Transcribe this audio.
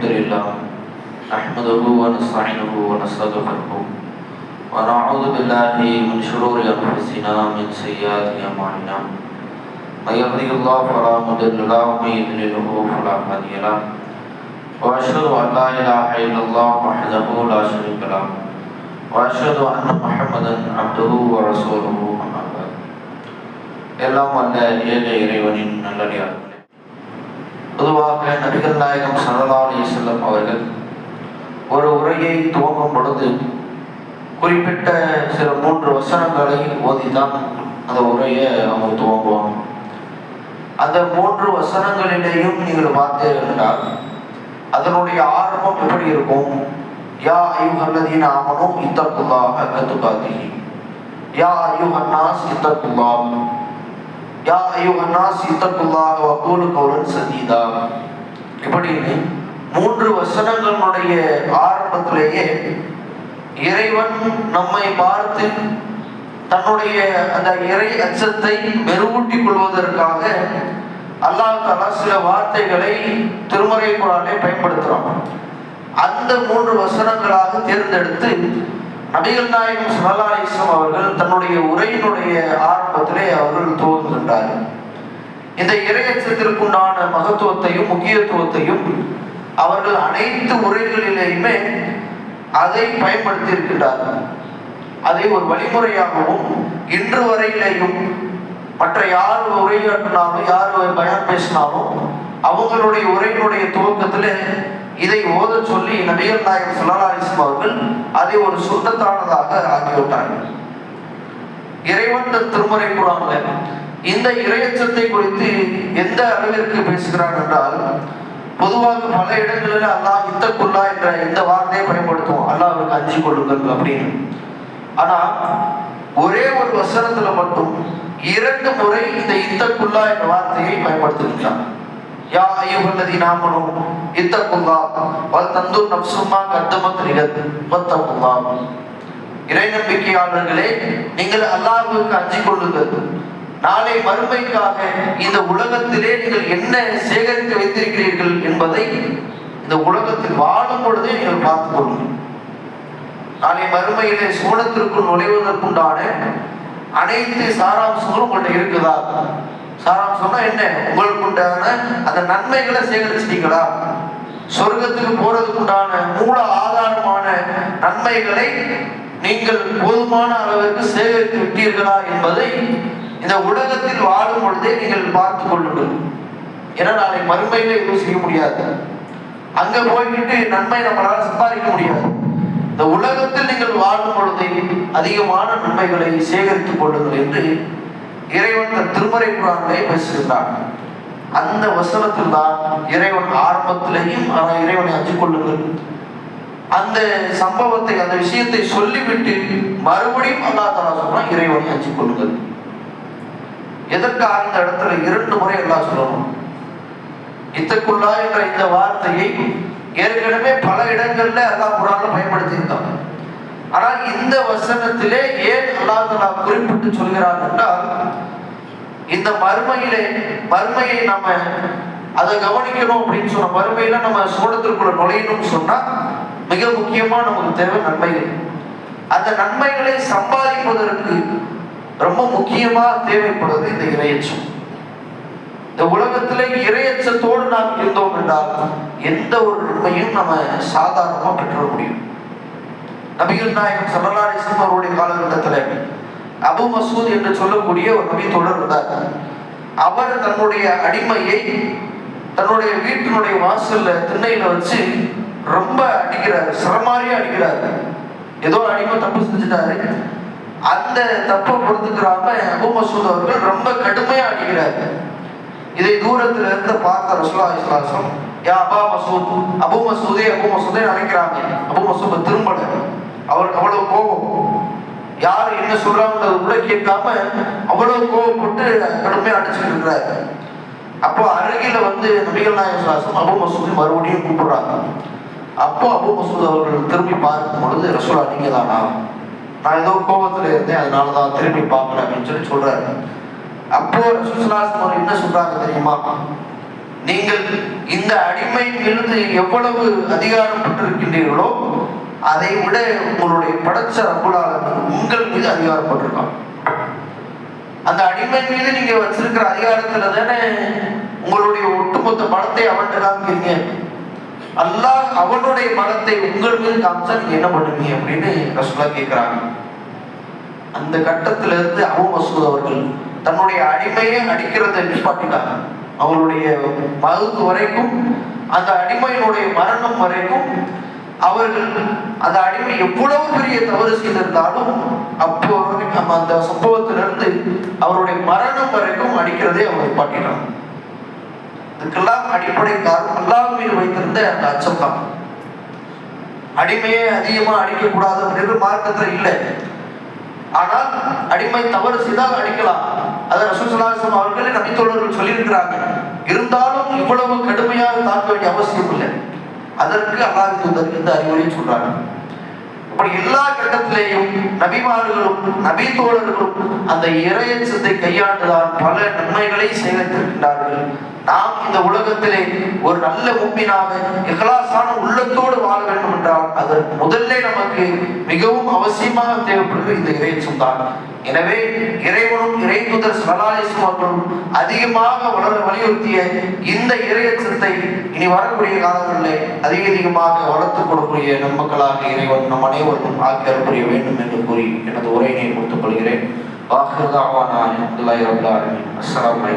الحمد لله نحمده ونستعينه ونستغفره ونعوذ بالله من شرور انفسنا من سيئات اعمالنا من يهده الله فلا مضل له ومن يضلله فلا هادي له واشهد ان لا اله الا الله وحده لا شريك له واشهد ان محمدا عبده ورسوله اما بعد எல்லாம் வல்ல ஏக இறைவனின் நல்லடியார்களே பொதுவாக நபிகள் நாயகம் சல்லா அலி செல்லம் அவர்கள் ஒரு உரையை துவங்கும் பொழுது குறிப்பிட்ட சில மூன்று வசனங்களை ஓதிதான் அந்த உரையை அவங்க துவங்குவாங்க. அந்த மூன்று வசனங்களிலேயும் நீங்கள் பார்த்தீர்கள் அதனுடைய ஆரம்பம் எப்படி இருக்கும்? யா ஐயுகல்லதீன் ஆமனும் இத்தப்புல்லாக கத்துக்காதி. யா ஐயுகன்னாஸ் இத்தப்புல்லாம் யா ஐயோகன்னா சீத்தக்குள்ளாக வக்கூலு கௌலன் சதீதா. இப்படின்னு மூன்று வசனங்களுடைய ஆரம்பத்திலேயே இறைவன் நம்மை பார்த்து தன்னுடைய அந்த இறை அச்சத்தை மெருகூட்டிக் கொள்வதற்காக அல்லாஹ் தலா சில வார்த்தைகளை திருமறை குரானை பயன்படுத்துகிறான் அந்த மூன்று வசனங்களாக தேர்ந்தெடுத்து நபிகள் நாயகம் சுல்லா அவர்கள் தன்னுடைய உரையினுடைய ஆரம்பத்திலே அவர்கள் துவங்குகின்றார்கள் இந்த இறையச்சத்திற்குண்டான மகத்துவத்தையும் முக்கியத்துவத்தையும் அவர்கள் அனைத்து உரைகளிலேயுமே அதை பயன்படுத்தி இருக்கின்றார்கள். அதை ஒரு வழிமுறையாகவும் இன்று வரையிலேயும் மற்ற யார் உரையாற்றினாலும் யார் பயன் பேசினாலும் அவங்களுடைய உரையினுடைய துவக்கத்தில் இதை ஓத சொல்லி நபிகள் நாயகம் சுல்லாலிஸ்லாம் அவர்கள் அதை ஒரு சுத்தத்தானதாக ஆக்கிவிட்டார்கள். இறைவன் திருமறை கூடாங்க இந்த இறையச்சத்தை குறித்து எந்த அளவிற்கு பேசுகிறார் என்றால் பொதுவாக பல இடங்களில் அல்லாஹ் இத்தக்குள்ளா என்ற இந்த வார்த்தையை பயன்படுத்துவோம். அல்லாஹ்வுக்கு அஞ்சு கொள்ளுங்கள் அப்படின்னு. ஆனா ஒரே ஒரு வசனத்துல மட்டும் இரண்டு முறை இந்த இத்தக்குள்ளா என்ற வார்த்தையை பயன்படுத்துகின்றான் யா ஐயுகல்லதி நாமனும் இத்தக்குல்லா வல் தந்தூர் நப்சுமா கத்தமத் நிகத் வத்தக்குல்லா இறை நம்பிக்கையாளர்களே நீங்கள் அல்லாஹுக்கு அஞ்சு கொள்ளுங்கள் நாளை மறுமைக்காக இந்த உலகத்திலே நீங்கள் என்ன சேகரித்து வைத்திருக்கிறீர்கள் என்பதை இந்த உலகத்தில் வாழும் பொழுதே நீங்கள் பார்த்துக் கொள்ளுங்கள் நாளை மறுமையிலே சோழத்திற்குள் நுழைவதற்குண்டான அனைத்து சாராம்சங்களும் உங்கள்கிட்ட இருக்குதா சாராம்சம்னா என்ன? உங்களுக்கு உண்டான அந்த நன்மைகளை சேகரிச்சிட்டீங்களா? சொர்க்கத்துக்கு போறதுக்குண்டான மூல ஆதாரமான நன்மைகளை நீங்கள் போதுமான அளவிற்கு சேகரித்து விட்டீர்களா என்பதை இந்த உலகத்தில் வாழும் பொழுதே நீங்கள் பார்த்து கொள்ளுங்கள். ஏன்னா நாளை மறுமையில எதுவும் செய்ய முடியாது. அங்க போய்கிட்டு நன்மை நம்மளால சம்பாதிக்க முடியாது. இந்த உலகத்தில் நீங்கள் வாழும் பொழுதே அதிகமான நன்மைகளை சேகரித்துக் கொள்ளுங்கள் என்று இறைவன் தன் திருமறை குரானிலே பேசுகின்றான் அந்த வசனத்தில் தான் இறைவன் ஆரம்பத்திலேயும் இறைவனை அஞ்சு கொள்ளுங்கள் அந்த சம்பவத்தை அந்த விஷயத்தை சொல்லிவிட்டு மறுபடியும் அல்லா தலா சொல்றான் இறைவனை அஞ்சு கொள்ளுங்கள் எதற்காக இந்த இடத்துல இரண்டு முறை எல்லாம் சொல்லணும்? இத்தக்குள்ளா என்ற இந்த வார்த்தையை ஏற்கனவே பல இடங்கள்ல அல்லா குரான்ல பயன்படுத்தியிருந்தாங்க இந்த வசனத்திலே ஏன் அல்லாஹ் நான் குறிப்பிட்டு சொல்கிறார் என்றால் இந்த மறுமையிலே மறுமையை நம்ம அதை கவனிக்கணும் அப்படின்னு சொன்ன மறுமையில நம்ம சோழத்திற்குள்ள நுழையணும்னு சொன்னா மிக முக்கியமா நமக்கு தேவை நன்மைகள். அந்த நன்மைகளை சம்பாதிப்பதற்கு ரொம்ப முக்கியமா தேவைப்படுவது இந்த இறையச்சம். இந்த உலகத்துல இறையச்சத்தோடு நாம் இருந்தோம் என்றால் எந்த ஒரு நன்மையும் நம்ம சாதாரணமா பெற்றுவிட முடியும். நபிகள் நாயகம் சல்லல்லாஹிஸ்லம் அவருடைய காலகட்டத்தில் அபு மசூத் என்று சொல்லக்கூடிய ஒரு நபி தொடர் இருந்தார். அவர் தன்னுடைய அடிமையை தன்னுடைய வீட்டினுடைய வாசல்ல திண்ணையில வச்சு ரொம்ப அடிக்கிறாரு சிரமாரியா அடிக்கிறாரு. ஏதோ அடிமை தப்பு செஞ்சுட்டாரு. அந்த தப்பை பொறுத்துக்கிறாம அபு மசூத் அவர்கள் ரொம்ப கடுமையா அடிக்கிறாரு. இதை தூரத்துல இருந்து பார்த்த ரசுல்லா இஸ்லாசம் யா அபா மசூத் அபு மசூதே அபு மசூதே நினைக்கிறாங்க அபு மசூத் திரும்பல. அவருக்கு அவ்வளவு கோபம். யார் என்ன சொல்றாங்கன்றது கூட கேட்காம அவ்வளவு கோபப்பட்டு கடுமையா அடிச்சுட்டு இருக்கிறாரு. அப்போ அருகில வந்து நபிகள் நாயகம் சுவாசம் அபு மசூத் மறுபடியும் கூப்பிடுறாங்க. அப்போ அபு மசூத் அவர்கள் திரும்பி பார்க்கும் பொழுது ரசூலா நீங்க தானா நான் ஏதோ கோபத்துல இருந்தேன் அதனால தான் திரும்பி பார்க்கல அப்படின்னு சொல்லி சொல்றாரு. அப்போ ரசூலுல்லாஹி அவர் என்ன சொல்றாங்க தெரியுமா? நீங்கள் இந்த அடிமையிலிருந்து எவ்வளவு அதிகாரம் பெற்றிருக்கின்றீர்களோ அதை விட உங்களுடைய படைச்ச ரப்புலாளன் உங்கள் மீது அதிகாரப்பட்டிருக்கான் அந்த அடிமை மீது நீங்க வச்சிருக்கிற அதிகாரத்துல தானே உங்களுடைய ஒட்டுமொத்த பணத்தை அவன்கிட்ட காமிக்கிறீங்க அல்லாஹ் அவனுடைய பணத்தை உங்கள் மீது காமிச்சா நீங்க என்ன பண்ணுவீங்க அப்படின்னு ரசூலா கேட்கிறாங்க அந்த கட்டத்துல இருந்து அபு மசூத் அவர்கள் தன்னுடைய அடிமையை அடிக்கிறதை நிப்பாட்டினாங்க அவருடைய மகுத்து வரைக்கும் அந்த அடிமையினுடைய மரணம் வரைக்கும் அவர்கள் அந்த அடிமை எவ்வளவு பெரிய தவறு செய்திருந்தாலும் அப்போ வரைக்கும் நம்ம அந்த சம்பவத்திலிருந்து அவருடைய மரணம் வரைக்கும் அடிக்கிறதே அவர் பாட்டினார் இதுக்கெல்லாம் அடிப்படை காரணம் அல்லாஹ் மீது வைத்திருந்த அந்த அச்சம் தான் அடிமையை அதிகமா அடிக்கக்கூடாது அப்படின்ற மார்க்கத்துல இல்லை. ஆனால் அடிமை தவறு செய்தால் அடிக்கலாம். அதை ரசூசலாசம் அவர்களே நபித்தோழர்கள் சொல்லியிருக்கிறாங்க. இருந்தாலும் இவ்வளவு கடுமையாக தாக்க வேண்டிய அவசியம் இல்லை. அதற்கு அல்லாஹ் தூதர் இந்த அறிவுரையை சொல்றாங்க. அப்படி எல்லா கட்டத்திலேயும் நபிமார்களும் நபி தோழர்களும் அந்த இறையச்சத்தை கையாண்டுதான் பல நன்மைகளை சேகரித்திருக்கின்றார்கள். நாம் இந்த உலகத்திலே ஒரு நல்ல முப்பினாக இகலாசான உள்ளத்தோடு வாழ வேண்டும் என்றால் அதற்கு முதல்ல நமக்கு மிகவும் அவசியமாக தேவைப்படுகிற இந்த இறையச்சம் தான் எனவே இறைவனும் இறை தூதர் சலாலிசும் அவர்களும் அதிகமாக வளர வலியுறுத்திய இந்த இறையச்சத்தை இனி வரக்கூடிய காலங்களில் அதிக அதிகமாக வளர்த்துக் கொடுக்கக்கூடிய நன்மக்களாக இறைவன் நம் அனைவருக்கும் ஆக்கியர் புரிய வேண்டும் என்று கூறி எனது உரையினை முடித்துக் கொள்கிறேன். வாக்குதாவான அலமதுல்லாஹி ரபுல் ஆலமீன். அஸ்ஸலாமு